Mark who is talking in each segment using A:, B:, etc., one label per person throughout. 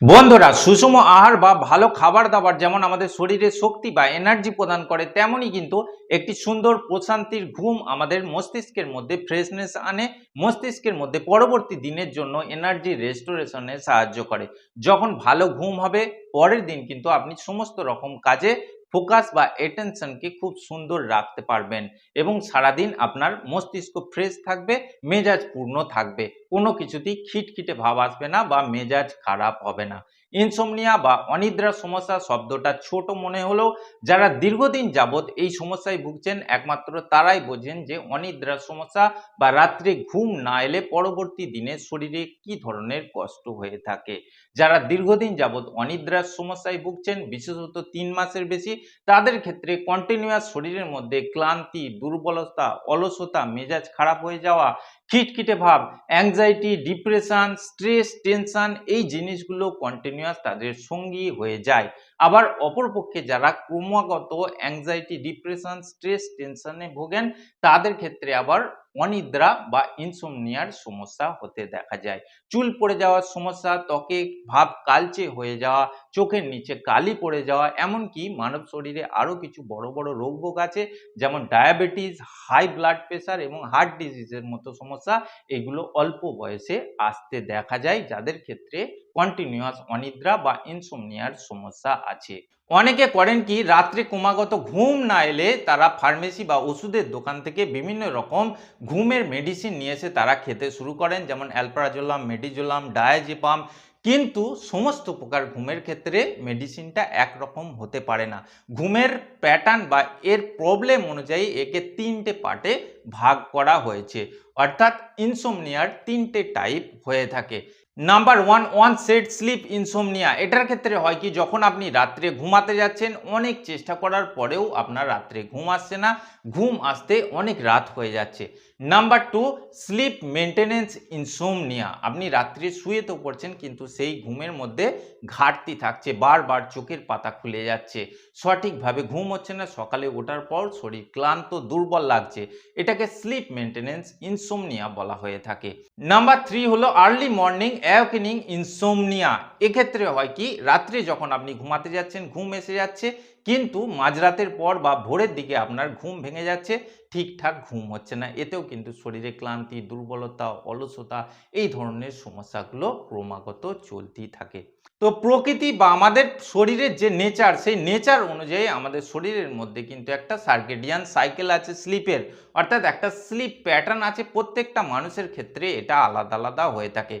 A: বন্ধুরা, সুষম আহার বা ভালো খাবার দাবার যেমন আমাদের শরীরে শক্তি বা এনার্জি প্রদান করে, তেমনই কিন্তু একটি সুন্দর প্রশান্তির ঘুম আমাদের মস্তিষ্কের মধ্যে ফ্রেশনেস আনে, মস্তিষ্কের মধ্যে পরবর্তী দিনের জন্য এনার্জি রেস্টোরেশনে সাহায্য করে। যখন ভালো ঘুম হবে, পরের দিন কিন্তু আপনি সমস্ত রকম কাজে ফোকাস বা অ্যাটেনশনকে খুব সুন্দর রাখতে পারবেন এবং সারাদিন আপনার মস্তিষ্ক ফ্রেশ থাকবে, মেজাজ পূর্ণ থাকবে। কোনো কিছুতেই খিটখিটে ভাব আসবে না বা মেজাজ খারাপ হবে না। ইনসোমনিয়া বা অনিদ্রা সমস্যা শব্দটা ছোট মনে হলেও যারা দীর্ঘদিন যাবৎ এই সমস্যায় ভুগছেন, একমাত্র তারাই বোঝেন যে অনিদ্রার সমস্যা বা রাত্রে ঘুম না এলে পরবর্তী দিনে শরীরে কি ধরনের কষ্ট হয়ে থাকে। যারা দীর্ঘদিন যাবৎ অনিদ্রার সমস্যায় ভুগছেন, বিশেষত তিন মাসের বেশি, তাদের ক্ষেত্রে কন্টিনিউয়াস শরীরের মধ্যে ক্লান্তি, দুর্বলতা, অলসতা, মেজাজ খারাপ হয়ে যাওয়া খিটখিটে ভাব অ্যাংজাইটি ডিপ্রেশন স্ট্রেস টেনশন এই জিনিসগুলো কন্টিনিউয়াস তাদের সঙ্গী হয়ে যায়। আবার অপরপক্ষে যারা ক্রমাগত অ্যাংজাইটি ডিপ্রেশন স্ট্রেস টেনশনে ভোগেন, তাদের ক্ষেত্রে আবার অনিদ্রা বা ইনসোমনিয়ার সমস্যা হতে দেখা যায়। চুল পড়ে যাওয়ার সমস্যা, ত্বকে ভাব কালচে হয়ে যাওয়া, চোখের নিচে কালি পড়ে যাওয়া, এমনকি মানব শরীরে আরও কিছু বড় বড় রোগ ভোগ আছে, যেমন ডায়াবেটিস হাই ব্লাড প্রেশার এবং হার্ট ডিজিজের মতো সমস্যা, এগুলো অল্প বয়সে আসতে দেখা যায়, যাদের ক্ষেত্রে কন্টিনিউয়াস অনিদ্রা বা ইনসোমনিয়ার সমস্যা আছে। অনেকে করেন কি, রাত্রে ক্রমাগত ঘুম না এলে তারা ফার্মেসি বা ওষুধের দোকান থেকে বিভিন্ন রকম ঘুমের মেডিসিন নিয়ে এসে তারা খেতে শুরু করেন, যেমন অ্যালপ্রাজোলাম মেডিজোলাম ডায়াজিপাম কিন্তু সমস্ত প্রকার ঘুমের ক্ষেত্রে মেডিসিনটা একরকম হতে পারে না। ঘুমের প্যাটার্ন বা এর প্রবলেম অনুযায়ী একে তিনটে পার্টে ভাগ করা হয়েছে। অর্থাৎ ইনসোমনিয়ার তিনটে টাইপ হয়ে থাকে। Number one onset sleep insomnia এটার ক্ষেত্রে হয় কি, যখন আপনি রাত্রে ঘুমাতে যাচ্ছেন, অনেক চেষ্টা করার পরেও আপনার রাত্রে ঘুম আসছে না। ঘুম আসতে অনেক রাত হয়ে যাচ্ছে। Number two sleep maintenance insomnia আপনি রাত্রে শুয়ে তো পড়ছেন, কিন্তু সেই ঘুমের মধ্যে ঘাটতি থাকছে, বারবার চোখের পাতা খুলে যাচ্ছে। সঠিকভাবে ঘুম হচ্ছে না, সকালে ওঠার পর শরীর ক্লান্ত, দুর্বল লাগছে। এটাকে স্লিপ মেনটেনেন্স ইনসোমনিয়া বলা হয়ে থাকে। নাম্বার থ্রি হলো আর্লি মর্নিং অ্যাওকেনিং ইনসোমনিয়া এক্ষেত্রে হয় কি, রাত্রে যখন আপনি ঘুমাতে যাচ্ছেন, ঘুম এসে যাচ্ছে, কিন্তু মাঝরাতের পর বা ভোরের দিকে আপনার ঘুম ভেঙে যাচ্ছে, ঠিকঠাক ঘুম হচ্ছে না। এতেও কিন্তু শরীরে ক্লান্তি, দুর্বলতা, অলসতা এই ধরনের সমস্যাগুলো ক্রমাগত চলতেই থাকে। তো প্রকৃতি বা আমাদের শরীরের যে নেচার সেই নেচার অনুযায়ী আমাদের শরীরের মধ্যে কিন্তু একটা সার্কেডিয়ান সাইকেল আছে স্লিপের অর্থাৎ একটা স্লিপ প্যাটার্ন আছে প্রত্যেকটা মানুষের ক্ষেত্রে এটা আলাদা আলাদা হয়ে থাকে।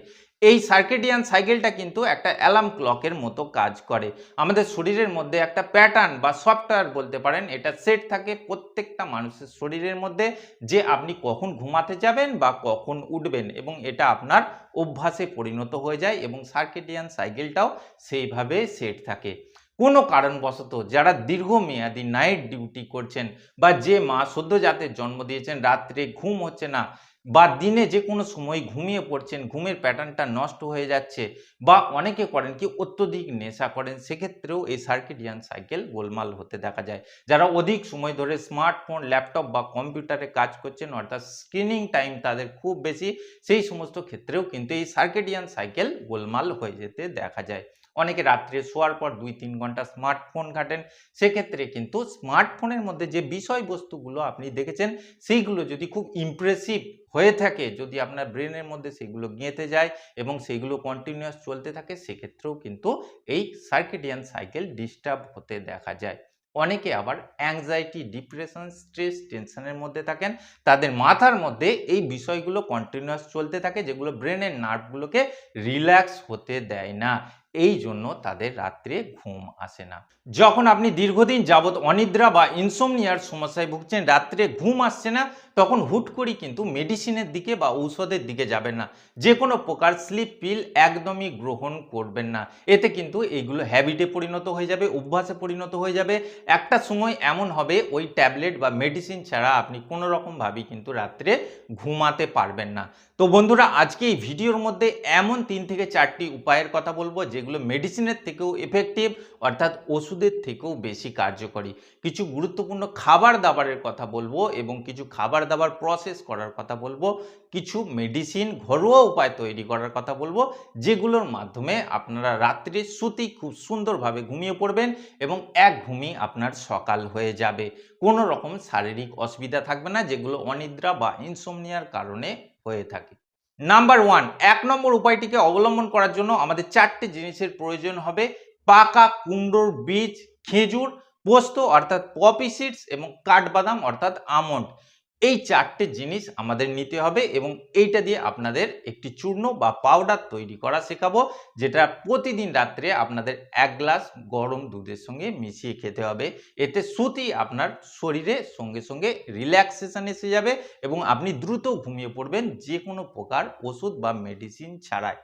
A: এই সার্কেডিয়ান সাইকেলটা কিন্তু একটা অ্যালার্ম ক্লকের মতো কাজ করে। আমাদের শরীরের মধ্যে একটা প্যাটার্ন বা সফটওয়্যার বলতে পারেন, এটা সেট থাকে প্রত্যেকটা মানুষের শরীরের মধ্যে যে আপনি কখন ঘুমাতে যাবেন বা কখন উঠবেন এবং এটা আপনার অভ্যাসে পরিণত হয়ে যায় এবং সার্কেডিয়ান সাইকেলটাও সেইভাবে সেট থাকে। কোনো কারণবশত যারা দীর্ঘমেয়াদী নাইট ডিউটি করছেন বা যে মা সদ্যজাতের জন্ম দিয়েছেন, রাত্রে ঘুম হচ্ছে না বা দিনে যে কোনো সময় ঘুমিয়ে পড়ছেন, ঘুমের প্যাটার্নটা নষ্ট হয়ে যাচ্ছে বা অনেকে করেন কি অত্যধিক নেশা করেন, সেক্ষেত্রেও এই সার্কিডিয়ান সাইকেল গোলমাল হতে দেখা যায়। যারা অধিক সময় ধরে স্মার্টফোন ল্যাপটপ বা কম্পিউটারে কাজ করছেন, অর্থাৎ স্ক্রিনিং টাইম তাদের খুব বেশি, সেই সমস্ত ক্ষেত্রেও কিন্তু এই সার্কেডিয়ান সাইকেল গোলমাল হয়ে যেতে দেখা যায়। অনেকে রাত্রে শোয়ার পর দুই তিন ঘণ্টা স্মার্টফোন ঘাটেন। সেক্ষেত্রে কিন্তু স্মার্টফোনের মধ্যে যে বিষয়বস্তুগুলো আপনি দেখেছেন, সেইগুলো যদি খুব ইমপ্রেসিভ হয়ে থাকে, যদি আপনার ব্রেনের মধ্যে সেগুলো গেঁথে যায় এবং সেগুলো কন্টিনিউয়াস চলতে থাকে, সেক্ষেত্রেও কিন্তু এই সার্কিডিয়ান সাইকেল ডিস্টার্ব হতে দেখা যায়। অনেকে আবার অ্যাংজাইটি ডিপ্রেশন স্ট্রেস টেনশনের মধ্যে থাকেন। তাদের মাথার মধ্যে এই বিষয়গুলো কন্টিনিউয়াস চলতে থাকে, যেগুলো ব্রেনের নার্ভগুলোকে রিল্যাক্স হতে দেয় না। এই জন্য তাদের রাত্রে ঘুম আসে না। যখন আপনি দীর্ঘদিন যাবৎ অনিদ্রা বা ইনসোমনিয়ার সমস্যায় ভুগছেন, রাত্রে ঘুম আসছে না, তখন হুট করেই কিন্তু মেডিসিনের দিকে বা ঔষধের দিকে যাবেন না। যে কোনো প্রকার স্লিপ পিল একদমই গ্রহণ করবেন না। এতে কিন্তু এইগুলো হ্যাবিটে পরিণত হয়ে যাবে, অভ্যাসে পরিণত হয়ে যাবে। একটা সময় এমন হবে, ওই ট্যাবলেট বা মেডিসিন ছাড়া আপনি কোনো রকমভাবেই কিন্তু রাত্রে ঘুমাতে পারবেন না। তো বন্ধুরা, আজকে এই ভিডিওর মধ্যে এমন তিন থেকে চারটি উপায়ের কথা বলব যে এগুলো মেডিসিনের থেকেও এফেক্টিভ অর্থাৎ ওষুধের থেকেও বেশি কার্যকরী। কিছু গুরুত্বপূর্ণ খাবার দাবারের কথা বলব এবং কিছু খাবার দাবার প্রসেস করার কথা বলব। কিছু মেডিসিন ঘরোয়া উপায় তৈরি করার কথা বলব, যেগুলোর মাধ্যমে আপনারা রাত্রে শুতেই খুব সুন্দরভাবে ঘুমিয়ে পড়বেন এবং এক ঘুমি আপনার সকাল হয়ে যাবে। কোনো রকম শারীরিক অসুবিধা থাকবে না, যেগুলো অনিদ্রা বা ইনসোমনিয়ার কারণে হয়ে থাকে। নাম্বার ওয়ান এক নম্বর উপায়টিকে অবলম্বন করার জন্য আমাদের চারটি জিনিসের প্রয়োজন হবে পাকা কুমড়োর বীজ, খেজুর, পোস্ত অর্থাৎ পপি সিডস এবং কাঠবাদাম অর্থাৎ আমন্ড। এই চারটে জিনিস আমাদের নিতে হবে এবং এইটা দিয়ে আপনাদের একটি চূর্ণ বা পাউডার তৈরি করা শেখাবো, যেটা প্রতিদিন রাত্রে আপনাদের এক গ্লাস গরম দুধের সঙ্গে মিশিয়ে খেতে হবে। এতে সুতি আপনার শরীরে সঙ্গে সঙ্গে রিল্যাক্সেশন এসে যাবে এবং আপনি দ্রুত ঘুমিয়ে পড়বেন যে কোনো প্রকার ওষুধ বা মেডিসিন ছাড়াই।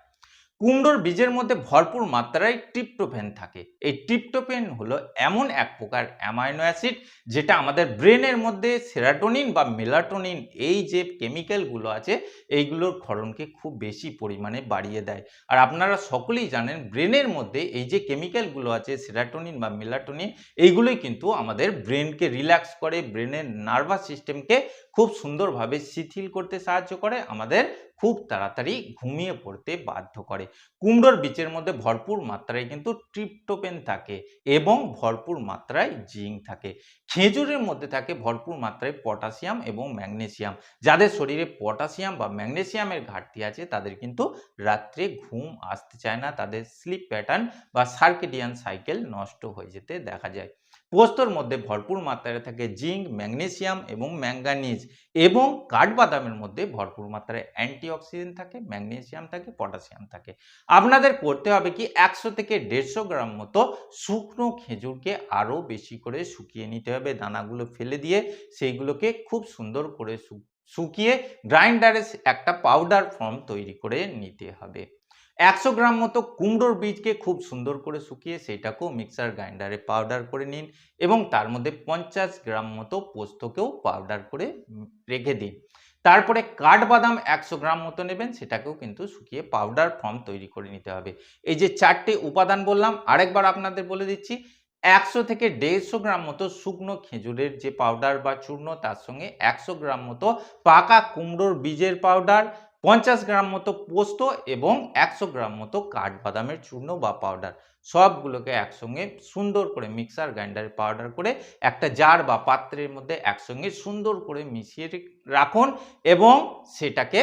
A: কুমড়োর বীজের মধ্যে ভরপুর মাত্রায় ট্রিপ্টোফেন থাকে। এই ট্রিপ্টোফেন হলো এমন এক প্রকার অ্যামাইনো অ্যাসিড যেটা আমাদের ব্রেনের মধ্যে সেরাটোনিন বা মেলাটোনিন, এই যে কেমিক্যালগুলো আছে, এইগুলোর ক্ষরণকে খুব বেশি পরিমাণে বাড়িয়ে দেয়। আর আপনারা সকলেই জানেন ব্রেনের মধ্যে এই যে কেমিক্যালগুলো আছে, সেরাটোনিন বা মেলাটোনিন, এইগুলোই কিন্তু আমাদের ব্রেনকে রিল্যাক্স করে, ব্রেনের নার্ভাস সিস্টেমকে খুব সুন্দরভাবে শিথিল করতে সাহায্য করে, আমাদের খুব তাড়াতাড়ি ঘুমিয়ে পড়তে বাধ্য করে। কুমড়োর বীজের মধ্যে ভরপুর মাত্রায় কিন্তু ট্রিপ্টোপেন থাকে এবং ভরপুর মাত্রায় জিঙ্ক থাকে। খেজুরের মধ্যে থাকে ভরপুর মাত্রায় পটাশিয়াম এবং ম্যাগনেসিয়াম যাদের শরীরে পটাশিয়াম বা ম্যাগনেসিয়ামের ঘাটতি আছে, তাদের কিন্তু রাত্রে ঘুম আসতে চায় না। তাদের স্লিপ প্যাটার্ন বা সার্কেডিয়ান সাইকেল নষ্ট হয়ে যেতে দেখা যায়। পোস্তর মধ্যে ভরপুর মাত্রায় থাকে জিঙ্ক, ম্যাগনেসিয়াম এবং ম্যাঙ্গানিজ এবং কাঠবাদামের মধ্যে ভরপুর মাত্রায় অ্যান্টিঅক্সিডেন্ট থাকে, ম্যাগনেসিয়াম থাকে, পটাশিয়াম থাকে। আপনাদের করতে হবে কি একশো থেকে দেড়শো গ্রাম মতো শুকনো খেজুরকে আরও বেশি করে শুকিয়ে নিতে হবে। দানাগুলো ফেলে দিয়ে সেইগুলোকে খুব সুন্দর করে শুকিয়ে গ্রাইন্ডারে একটা পাউডার ফর্ম তৈরি করে নিতে হবে। একশো গ্রাম মতো কুমড়োর বীজকে খুব সুন্দর করে শুকিয়ে সেটাকেও মিক্সার গ্রাইন্ডারে পাউডার করে নিন এবং তার মধ্যে পঞ্চাশ গ্রাম মতো পোস্তকেও পাউডার করে রেখে দিন। তারপরে কাঠবাদাম একশো গ্রাম মতো নেবেন, সেটাকেও কিন্তু শুকিয়ে পাউডার ফর্ম তৈরি করে নিতে হবে। এই যে চারটে উপাদান বললাম, আরেকবার আপনাদের বলে দিচ্ছি, একশো থেকে দেড়শো গ্রাম মতো শুকনো খেজুরের যে পাউডার বা চূর্ণ, তার সঙ্গে একশো গ্রাম মতো পাকা কুমড়োর বীজের পাউডার পঞ্চাশ গ্রাম মতো পোস্ত এবং একশো গ্রাম মতো কাঠবাদামের চূর্ণ বা পাউডার সবগুলোকে একসঙ্গে সুন্দর করে মিক্সার গ্রাইন্ডারে পাউডার করে একটা জার বা পাত্রের মধ্যে একসঙ্গে সুন্দর করে মিশিয়ে রাখুন এবং সেটাকে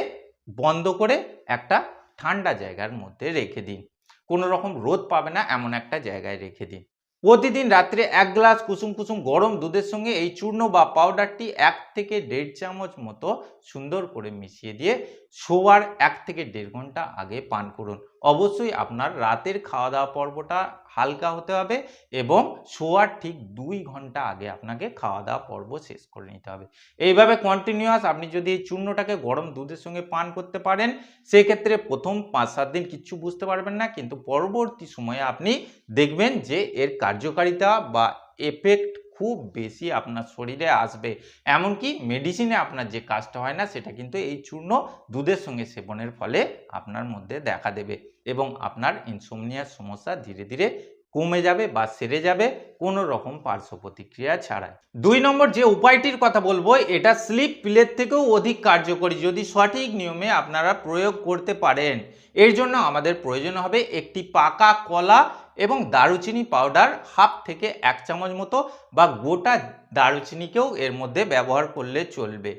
A: বন্ধ করে একটা ঠান্ডা জায়গার মধ্যে রেখে দিন। কোনো রকম রোদ পাবে না, এমন একটা জায়গায় রেখে দিন। প্রতিদিন রাত্রে এক গ্লাস কুসুম কুসুম গরম দুধের সঙ্গে এই চূর্ণ বা পাউডারটি এক থেকে দেড় চামচ মতো সুন্দর করে মিশিয়ে দিয়ে শোয়ার এক থেকে দেড় ঘণ্টা আগে পান করুন। অবশ্যই আপনার রাতের খাওয়া দাওয়া পর্বটা হালকা হতে হবে এবং শোয়ার ঠিক দুই ঘণ্টা আগে আপনাকে খাওয়া দাওয়া পর্ব শেষ করে নিতে হবে। এইভাবে কন্টিনিউয়াস আপনি যদি এই চূর্ণটাকে গরম দুধের সঙ্গে পান করতে পারেন, সেক্ষেত্রে প্রথম পাঁচ সাত দিন কিচ্ছু বুঝতে পারবেন না, কিন্তু পরবর্তী সময়ে আপনি দেখবেন যে এর কার্যকারিতা বা এফেক্ট খুব বেশি আপনার শরীরে আসবে। এমনকি মেডিসিনে আপনার যে কাজটা হয় না, সেটা কিন্তু এই চূর্ণ দুধের সঙ্গে সেবনের ফলে আপনার মধ্যে দেখা দেবে। এবং আপনার ইনসোমনিয়ার সমস্যা ধীরে ধীরে কমে যাবে বা সেরে যাবে কোনো রকম পার্শ্ব প্রতিক্রিয়া ছাড়াই। দুই নম্বর যে উপায়টির কথা বলব, এটা স্লিপ পিলের থেকেও অধিক কার্যকরী। যদি সঠিক নিয়মে আপনারা প্রয়োগ করতে পারেন, এর জন্য আমাদের প্রয়োজন হবে একটি পাকা কলা এবং দারুচিনি পাউডার হাফ থেকে এক চামচ মতো বা গোটা দারুচিনিকেও এর মধ্যে ব্যবহার করলে চলবে।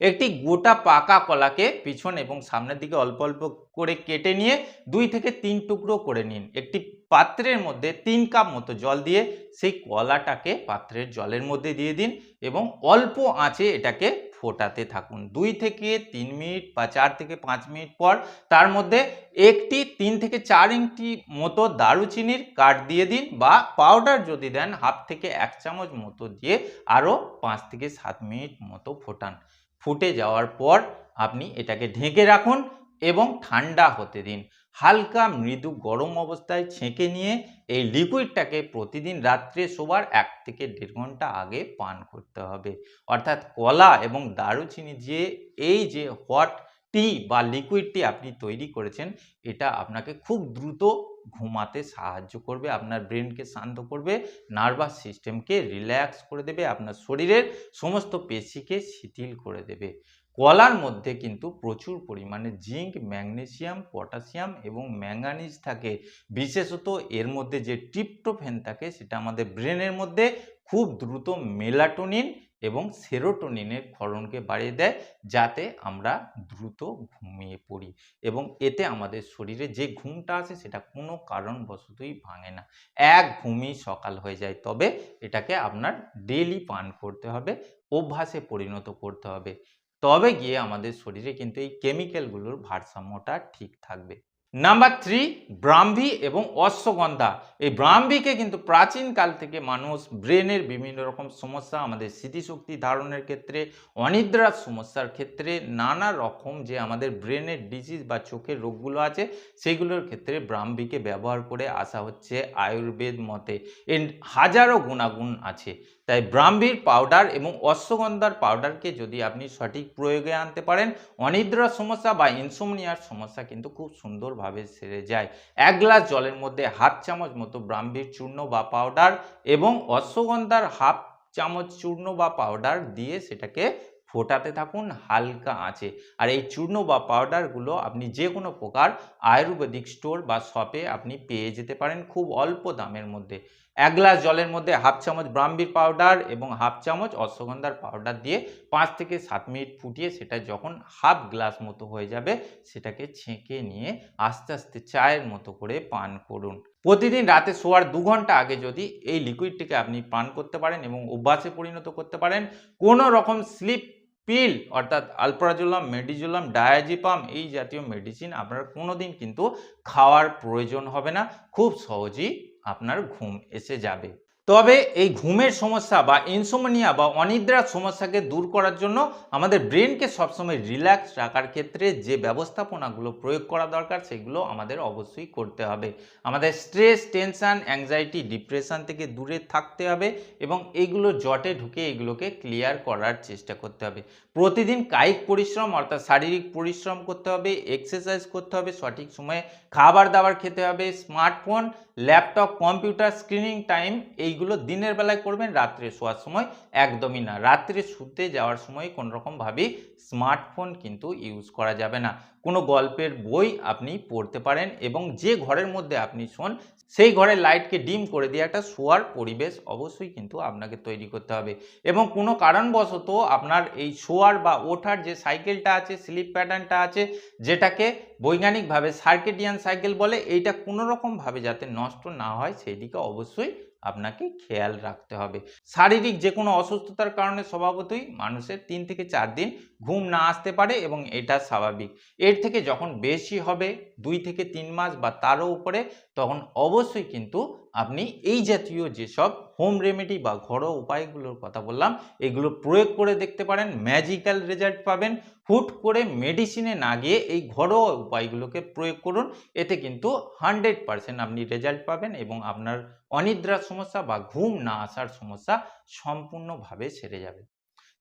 A: একটি গোটা পাকা কলাকে পিছন এবং সামনের দিকে অল্প অল্প করে কেটে নিয়ে দুই থেকে তিন টুকরো করে নিন। একটি পাত্রের মধ্যে তিন কাপ মতো জল দিয়ে সেই কলাটাকে পাত্রের জলের মধ্যে দিয়ে দিন এবং অল্প আঁচে এটাকে ফোটাতে থাকুন। দুই থেকে তিন মিনিট বা চার থেকে পাঁচ মিনিট পর তার মধ্যে একটি তিন থেকে চার ইঞ্চি মতো দারুচিনির কাঠ দিয়ে দিন বা পাউডার যদি দেন, হাফ থেকে এক চামচ মতো দিয়ে আরও পাঁচ থেকে সাত মিনিট মতো ফোটান। ফুটে যাওয়ার পর আপনি এটাকে ঢেকে রাখুন এবং ঠান্ডা হতে দিন। হালকা মৃদু গরম অবস্থায় ছেঁকে নিয়ে এই লিকুইডটাকে প্রতিদিন রাত্রে শোবার এক থেকে দেড় ঘণ্টা আগে পান করতে হবে। অর্থাৎ কলা এবং দারুচিনি যে, এই যে হট টি বা লিকুইডটি আপনি তৈরি করেছেন, এটা আপনাকে খুব দ্রুত ঘুমাতে সাহায্য করবে, আপনার ব্রেনকে শান্ত করবে, নার্ভাস সিস্টেমকে রিল্যাক্স করে দেবে, আপনার শরীরের সমস্ত পেশিকে শিথিল করে দেবে। কলার মধ্যে কিন্তু প্রচুর পরিমাণে জিঙ্ক, ম্যাগনেসিয়াম পটাশিয়াম এবং ম্যাঙ্গানিজ থাকে। বিশেষত এর মধ্যে যে ট্রিপ্টোফেন থাকে, সেটা আমাদের ব্রেনের মধ্যে খুব দ্রুত মেলাটোনিন এবং সেরোটোনিনের ক্ষরণকে বাড়িয়ে দেয়, যাতে আমরা দ্রুত ঘুমিয়ে পড়ি এবং এতে আমাদের শরীরে যে ঘুমটা আসে, সেটা কোনো কারণবশতই ভাঙে না। এক ঘুমই সকাল হয়ে যায়, তবে এটাকে আপনার ডেলি পান করতে হবে, অভ্যাসে পরিণত করতে হবে। তবে গিয়ে আমাদের শরীরে কিন্তু এই কেমিক্যালগুলোর ভারসাম্যটা ঠিক থাকবে। নাম্বার থ্রি ব্রাহ্মী এবং অশ্বগন্ধা। এই ব্রাহ্মীকে কিন্তু প্রাচীনকাল থেকে মানুষ ব্রেনের বিভিন্ন রকম সমস্যা, আমাদের স্মৃতিশক্তি ধারণের ক্ষেত্রে, অনিদ্রার সমস্যার ক্ষেত্রে, নানা রকম যে আমাদের ব্রেনের ডিজিজ বা চোখের রোগগুলো আছে, সেগুলোর ক্ষেত্রে ব্রাহ্মীকে ব্যবহার করে আসা হচ্ছে আয়ুর্বেদ মতে। এর হাজারো গুণাগুণ আছে। তাই ব্রাহ্মীর পাউডার এবং অশ্বগন্ধার পাউডারকে যদি আপনি সঠিক প্রয়োগে আনতে পারেন, অনিদ্রার সমস্যা বা ইনসোমনিয়ার সমস্যা কিন্তু খুব সুন্দরভাবে সেরে যায়। এক গ্লাস জলের মধ্যে হাফ চামচ মতো ব্রাহ্মীর চূর্ণ বা পাউডার এবং অশ্বগন্ধার হাফ চামচ চূর্ণ বা পাউডার দিয়ে সেটাকে ফোটাতে থাকুন হালকা আঁচে। আর এই চূর্ণ বা পাউডারগুলো আপনি যে কোনো প্রকার আয়ুর্বেদিক স্টোর বা শপে আপনি পেয়ে যেতে পারেন খুব অল্প দামের মধ্যে। এক গ্লাস জলের মধ্যে হাফ চামচ ব্রাহ্মীর পাউডার এবং হাফ চামচ অশ্বগন্ধার পাউডার দিয়ে পাঁচ থেকে সাত মিনিট ফুটিয়ে সেটা যখন হাফ গ্লাস মতো হয়ে যাবে, সেটাকে ছেঁকে নিয়ে আস্তে আস্তে চায়ের মতো করে পান করুন। প্রতিদিন রাতে শোয়ার দু ঘণ্টা আগে যদি এই লিকুইডটিকে আপনি পান করতে পারেন এবং অভ্যাসে পরিণত করতে পারেন কোনো রকম স্লিপ পিল অর্থাৎ আলপ্রাজোলাম মেডিজোলাম ডায়াজিপাম এই জাতীয় মেডিসিন আপনার কোনো দিন কিন্তু খাওয়ার প্রয়োজন হবে না। খুব সহজেই আপনার ঘুম এসে যাবে। তবে এই ঘুমের সমস্যা বা ইনসোমনিয়া বা অনিদ্রার সমস্যাকে দূর করার জন্য আমাদের ব্রেনকে সবসময় রিল্যাক্স রাখার ক্ষেত্রে যে ব্যবস্থাপনাগুলো প্রয়োগ করা দরকার, সেগুলো আমাদের অবশ্যই করতে হবে। আমাদের স্ট্রেস টেনশন অ্যাংজাইটি ডিপ্রেশন থেকে দূরে থাকতে হবে এবং এইগুলো জটে ঢুকে এগুলোকে ক্লিয়ার করার চেষ্টা করতে হবে। প্রতিদিন কায়িক পরিশ্রম, অর্থাৎ শারীরিক পরিশ্রম করতে হবে এক্সারসাইজ করতে হবে, সঠিক সময়ে খাবার দাবার খেতে হবে smartphone laptop computer screening time এইগুলো দিনের বেলায় করবেন, রাত্রে শোয়ার সময় একদমই না। রাত্রে শুতে যাওয়ার সময় কোনোরকমভাবেই স্মার্টফোন কিন্তু ইউজ করা যাবে না। কোনো গল্পের বই আপনি পড়তে পারেন এবং যে ঘরের মধ্যে আপনি শোন, সেই ঘরের লাইটকে ডিম করে দিয়ে একটা শোয়ার পরিবেশ অবশ্যই কিন্তু আপনাকে তৈরি করতে হবে। এবং কোনো কারণবশত আপনার এই শোয়ার বা ওঠার যে সাইকেলটা আছে, স্লিপ প্যাটার্নটা আছে, যেটাকে বৈজ্ঞানিকভাবে সার্কেডিয়ান সাইকেল বলে, এইটা কোনোরকমভাবে যাতে নষ্ট না হয় সেই দিকে অবশ্যই আপনাকে খেয়াল রাখতে হবে। শারীরিক যে কোনো অসুস্থতার কারণে স্বভাবতই মানুষের তিন থেকে চার দিন ঘুম না আসতে পারে এবং এটা স্বাভাবিক। এর থেকে যখন বেশি হবে, দুই থেকে তিন মাস বা তারও উপরে, তখন অবশ্যই কিন্তু আপনি এই জাতীয় যেসব হোম রেমেডি বা ঘরোয়া উপায়গুলোর কথা বললাম, এগুলো প্রয়োগ করে দেখতে পারেন। ম্যাজিক্যাল রেজাল্ট পাবেন। হুট করে মেডিসিনে না গিয়ে এই ঘরোয়া উপায়গুলোকে প্রয়োগ করুন। এতে কিন্তু হান্ড্রেড পারসেন্ট আপনি রেজাল্ট পাবেন এবং আপনার অনিদ্রার সমস্যা বা ঘুম না আসার সমস্যা সম্পূর্ণভাবে সেরে যাবে।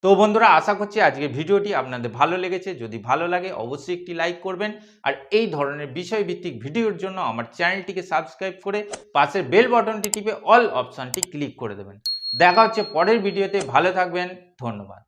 A: তো বন্ধুরা, আশা করছি আজকে ভিডিওটি আপনাদের ভালো লেগেছে। যদি ভালো লাগে, অবশ্যই একটি লাইক করবেন। আর এই ধরনের বিষয়ভিত্তিক ভিডিওর জন্য আমার চ্যানেলটিকে সাবস্ক্রাইব করে পাশের বেল বাটনটি টিপে অল অপশানটি ক্লিক করে দেবেন। দেখা হচ্ছে পরের ভিডিওতে। ভালো থাকবেন। ধন্যবাদ।